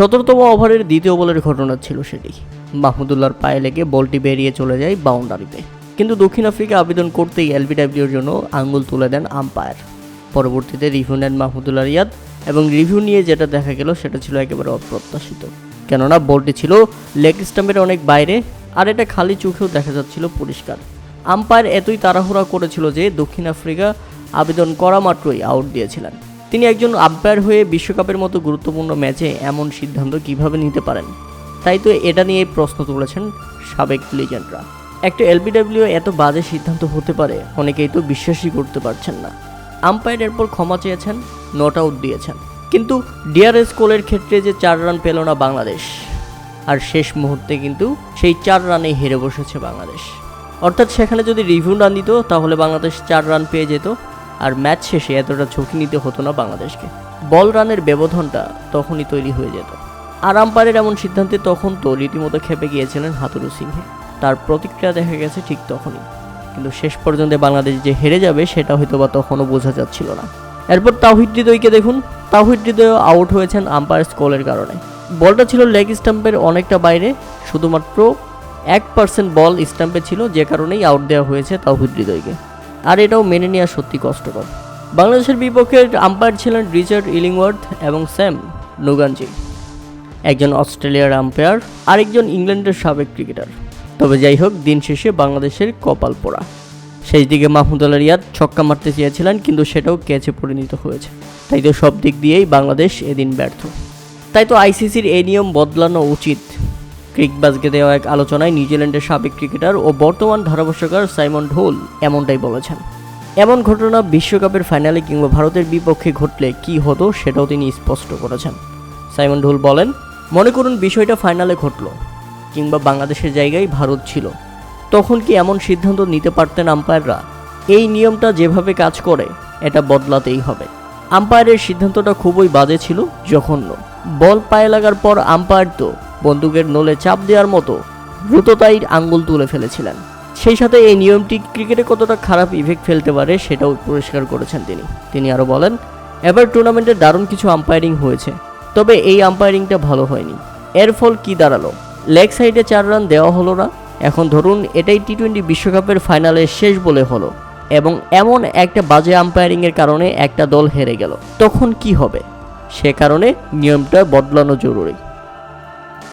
সতেরোতম ওভারের দ্বিতীয় বলের ঘটনা ছিল সেটি। মাহমুদুল্লাহর পায়ে লেগে বলটি বেরিয়ে চলে যায় বাউন্ডারিতে। কিন্তু দক্ষিণ আফ্রিকা আবেদন করতেই এলবিডাব্লিউর জন্য আঙ্গুল তুলে দেন আম্পায়ার। পরবর্তীতে রিভিউ নেন মাহমুদুল্লাহ রিয়াদ এবং রিভিউ নিয়ে যেটা দেখা গেল সেটা ছিল একেবারে অপ্রত্যাশিত। কেননা বলটি ছিল লেগ স্টাম্পের অনেক বাইরে আর এটা খালি চোখেও দেখা যাচ্ছিল পরিষ্কার। আম্পায়ার এতই তাড়াহুড়া করেছিল যে দক্ষিণ আফ্রিকা আবেদন করা মাত্রই আউট দিয়েছিলেন। তিনি একজন আম্পায়ার হয়ে বিশ্বকাপের মতো গুরুত্বপূর্ণ ম্যাচে এমন সিদ্ধান্ত কীভাবে নিতে পারেন? তাই তো এটা নিয়ে প্রশ্ন তুলেছেন সাবেক লিজেন্ডরা। একটা এলবিডব্লিউ এত বাজে সিদ্ধান্ত হতে পারে, অনেকেই তো বিশ্বাসই করতে পারছেন না। আম্পায়ার এরপর ক্ষমা চেয়েছেন, নট আউট দিয়েছেন। কিন্তু ডিআরএস কোলের ক্ষেত্রে যে চার রান পেল না বাংলাদেশ, আর শেষ মুহূর্তে কিন্তু সেই চার রানে হেরে বসেছে বাংলাদেশ। অর্থাৎ সেখানে যদি রিভিউ রান দিত, তাহলে বাংলাদেশ চার রান পেয়ে যেত আর ম্যাচ শেষে এতটা ঝুঁকি নিতে হতো না বাংলাদেশকে। বল রানের ব্যবধানটা তখনই তৈরি হয়ে যেত। আর আম্পায়ারের এমন সিদ্ধান্তে তখন তো রীতিমতো খেপে গিয়েছিলেন হাতুরু সিংহে। তার প্রতিক্রিয়া দেখা গেছে ঠিক তখনই। কিন্তু শেষ পর্যন্ত বাংলাদেশ যে হেরে যাবে সেটা হয়তো বা তখনও বোঝা যাচ্ছিল না। এরপর তাহিদ হৃদয়কে দেখুন। তাহিদ হৃদয় আউট হয়েছেন আম্পায়ার স্কোলের কারণে। বলটা ছিল লেগ স্টাম্পের অনেকটা বাইরে। শুধুমাত্র এক পার্সেন্ট বল স্টাম্পে ছিল, যে কারণেই আউট দেওয়া হয়েছে তাহিদ হৃদয়কে। আর এটাও মেনে নেওয়া সত্যি কষ্টকর। বাংলাদেশের বিপক্ষে আম্পায়ার ছিলেন রিচার্ড ইলিংওয়ার্থ এবং স্যাম নুগানজি একজন অস্ট্রেলিয়ার আম্পায়ার, আরেকজন ইংল্যান্ডের সাবেক ক্রিকেটার। তবে যাই হোক, দিন শেষে বাংলাদেশের কপাল পোড়া। শেষ দিকে মাহমুদুল্লাহ রিয়াদ ছক্কা মারতে চেয়েছিলেন, কিন্তু সেটাও ক্যাচে পরিণত হয়েছে। তাই তো সব দিক দিয়েই বাংলাদেশ এদিন ব্যর্থ। তাই তো আইসিসির এই নিয়ম বদলানো উচিত। ক্রিকবাজকে দেওয়া এক আলোচনায় নিউজিল্যান্ডের সাবেক ক্রিকেটার ও বর্তমান ধারাভাষ্যকার সাইমন ঢোল এমনটাই বলেছেন। এমন ঘটনা বিশ্বকাপের ফাইনালে কিংবা ভারতের বিপক্ষে ঘটলে কি হতো সেটাও তিনি স্পষ্ট করেছেন। সাইমন ঢোল বলেন, মনে করুন বিষয়টা ফাইনালে ঘটলো কিংবা বাংলাদেশের জায়গায় ভারত ছিল। তখন কি এমন সিদ্ধান্ত নিতে পারতেন আম্পায়াররা? এই নিয়মটা যেভাবে কাজ করে, এটা বদলাতেই হবে। আম্পায়ারের সিদ্ধান্তটা খুবই বাজে ছিল, জঘন্য। বল পায়ে লাগার পর আম্পায়ার তো বন্দুকের নলে চাপ দেওয়ার মতো দ্রুততাই আঙ্গুল তুলে ফেলেছিলেন। সেই সাথে এই নিয়মটি ক্রিকেটে কতটা খারাপ ইফেক্ট ফেলতে পারে সেটাও পরিষ্কার করেছেন তিনি। তিনি আরও বলেন, এবার টুর্নামেন্টে দারুণ কিছু আম্পায়ারিং হয়েছে, তবে এই আম্পায়ারিংটা ভালো হয়নি। এর ফল কি দাঁড়াল? লেগ সাইডে চার রান দেওয়া হলো না। এখন ধরুন, এটাই টি টোয়েন্টি বিশ্বকাপের ফাইনালে শেষ বলে হলো। এবং এমন একটা বাজে আম্পায়ারিংয়ের কারণে একটা দল হেরে গেল। তখন কি হবে? সে কারণে নিয়মটা বদলানো জরুরি।